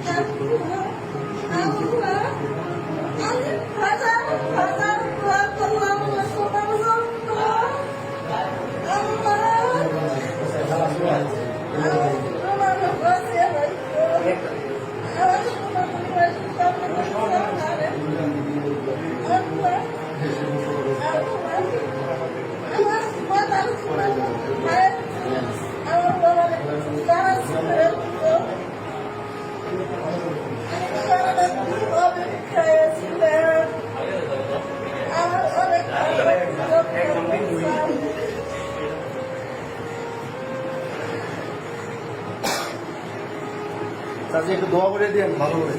কৃষি দপ্তর চাচি একটু দোয়া করে দিন ভালো করে।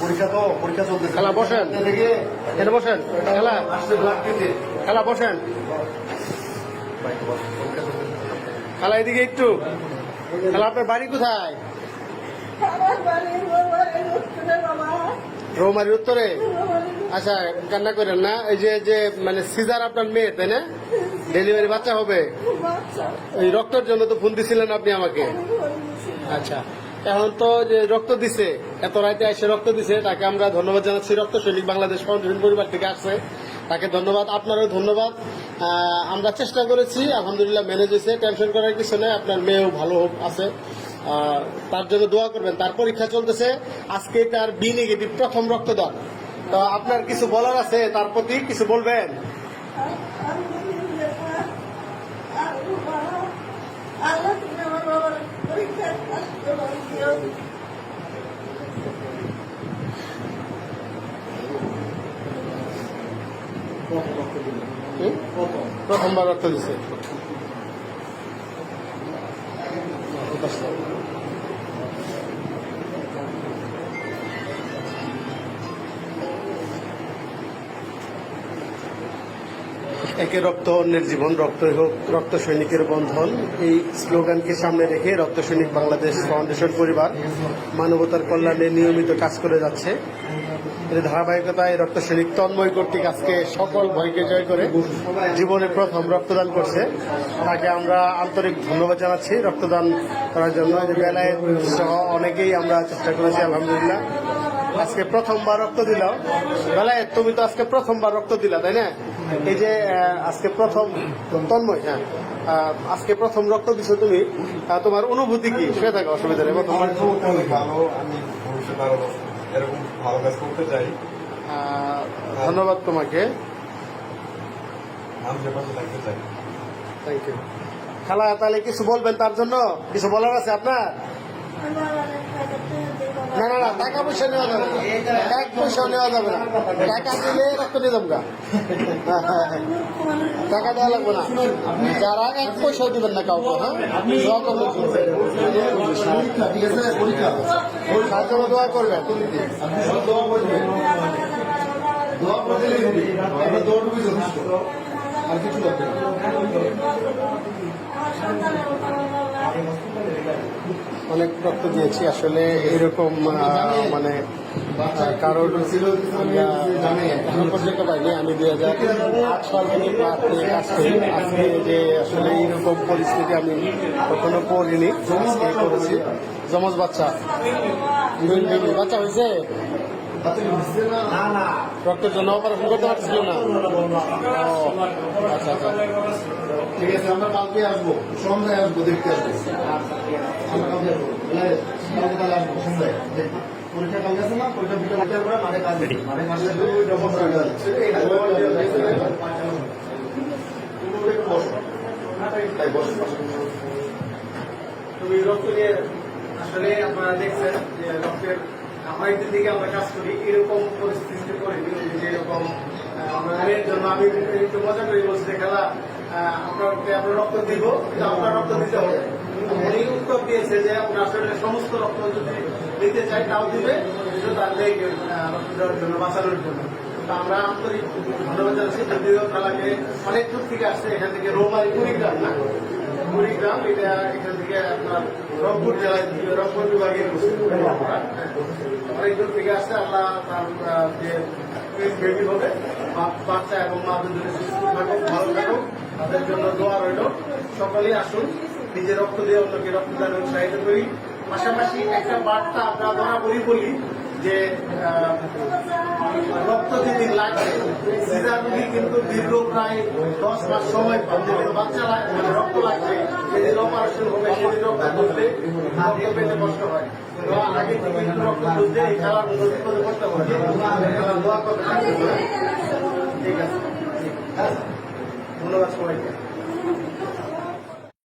পরীক্ষা তো পরীক্ষা চলতেছে। খেলা বসেন। দেখে বসেন। খেলা। খেলা বসেন। খেলা এদিকে একটু। খেলা আপনার বাড়ি কোথায়? রৌমারির উত্তরে? আচ্ছা কান্না করেন না। এই যে যে মানে সিজার আপনার মেয়ে তাই না? ডেলিভারি বাচ্চা হবে। এই রক্তের জন্য তো ফোন দিছিলেন আপনি আমাকে। আচ্ছা। এখন তো যে রক্ত দিছে, এত রাতে এসে রক্ত দিছে, তাকে আমরা ধন্যবাদ জানাচ্ছি। রক্ত সৈনিক বাংলাদেশ ফাউন্ডেশন পরিবার থেকে আসছে। তাকে ধন্যবাদ, আপনারও ধন্যবাদ। আমরা চেষ্টা করেছি, আলহামদুলিল্লাহ ম্যানেজ হয়েছে। টেনশন করার কিছু নেই, আপনার মেয়েও ভালো আছে। তার জন্য দোয়া করবেন। তার পরীক্ষা চলতেছে, আজকে তার বি নেগেটিভ প্রথম রক্ত রক্তদান। তো আপনার কিছু বলার আছে? তার প্রতি কিছু বলবেন? আল্লাহ আমার বাবার পরীক্ষা? প্রথমবার রক্ত দিছে। একে রক্ত অন্যের জীবন রক্তই হোক, রক্ত সৈনিকের বন্ধন। এই স্লোগানকে সামনে রেখে রক্ত সৈনিক বাংলাদেশ ফাউন্ডেশন পরিবার মানবতার কল্যাণে নিয়মিত কাজ করে যাচ্ছে। ধারাবাহিকতায় রক্ত সৈনিক তন্ময় কর্তৃক আজকে সকল ভয়কে জয় করে জীবনে প্রথম রক্তদান করছে। তাকে আমরা আন্তরিক ধন্যবাদ জানাচ্ছি রক্তদান করার জন্য। বেলায় অনেকেই আমরা চেষ্টা করেছি, আলহামদুলিল্লাহ। আজকে প্রথমবার রক্ত দিলাম বেলায় তুমি তো আজকে প্রথমবার রক্ত দিলা, তাই না? এই যে আজকে প্রথম তন্ময় হ্যাঁ আজকে প্রথম রক্ত দিছো তুমি তোমার অনুভূতি কি? শুয়ে থাকো অসুবিধা নেই প্রথমবার খুবই ভালো আমি ভবিষ্যতে আরও এরকম ভালো কাজ করতে চাই। ধন্যবাদ তোমাকে। মানুষের পাশে থাকতে চাই। থ্যাংক ইউ খালা তাহলে কিছু বলবেন তার জন্য? কিছু বলার আছে আপনার? টাকা পয়সা নেওয়া যাবে এক পয়সা নেওয়া যাবে না। টাকা দিলে রক্ত নিয়ে যাব। টাকা দেওয়া লাগবে না। যারা এক পয়সাও দিবেন না কাউকে হ্যাঁ? তার জন্য দোয়া দোয়া যথেষ্ট। অনেক রক্ত দিয়েছি। আসলে এরকম মানে কারোর পর্যন্ত পাইনি। আমি দুই হাজার আট সাল থেকে নিয়ে কাজ করি। আজকে যে আসলে এইরকম পরিস্থিতি আমি কখনো পড়িনি করেছি। জমজ বাচ্চা। দুই দিন বাচ্চা হয়েছে রক্তের জন্য অপারেশন করতে পারছিল না? আচ্ছা আচ্ছা। ঠিক আছে আমরা কালকে আসব সন্ধ্যায় আসব দেখতে আসব। আমরা কালকে আসব কালকে তাহলে আসব সন্ধ্যায় দেখব। পরীক্ষা কালকে আছে না? পরীক্ষা বিকেল একটা করে মাঠে কাজ কাজ তুমি রক্ত নিয়ে আসলে আপনারা দেখছেন যে রক্তের অনেকদিন থেকে আমরা কাজ করি। এরকম পরিস্থিতিতে পড়ে যে এরকম আহ, আমরা এর জন্য আমি একটু মজা করে বলছি খেলা আপনাকে আমরা রক্ত দিব কিন্তু আপনার রক্ত দিতে হবে। উত্তর দিয়েছে যে আপনার শরীরের সমস্ত রক্ত যদি দিতে চাই তাও দিবে শুধু তার রক্ত দেওয়ার জন্য বাঁচানোর জন্য। আমরা আন্তরিক ধন্যবাদ জানাচ্ছি। তালাকে অনেক দূর থেকে আসছে এখান থেকে রোমারি কুড়িগ্রাম না? কুড়িগ্রাম এটা এখান থেকে আপনার রংপুর জেলায় রংপুর বিভাগের। অনেক দূর থেকে আসছে, আল্লাহ তার যে বেবি হবে বাচ্চা এবং মা দুজনে সুস্থ থাকুক, ভালো থাকুক, তাদের জন্য দোয়া রইল সকলেই আসুন, নিজের রক্ত দিয়ে অন্যকে রক্তদানে উৎসাহিত করি পাশাপাশি একটা বার্তা আমরা বরাবরই বলি, যে আহ, লাগে। যেদিন সিজার রোগী কিন্তু দীর্ঘ প্রায় দশ মাস সময় যেদিন বাচ্চা লাগ- মানে রক্ত লাগছে সেদিন অপারেশন হবে সেদিন রক্ত করতে রক্ত পেতে কষ্ট হয়। আগে থেকে রক্ত বুঝলে এই খেলার উন্নতি করে করতে হবে দোয়া করতে ঠিক আছে। ধন্যবাদ সবাইকে।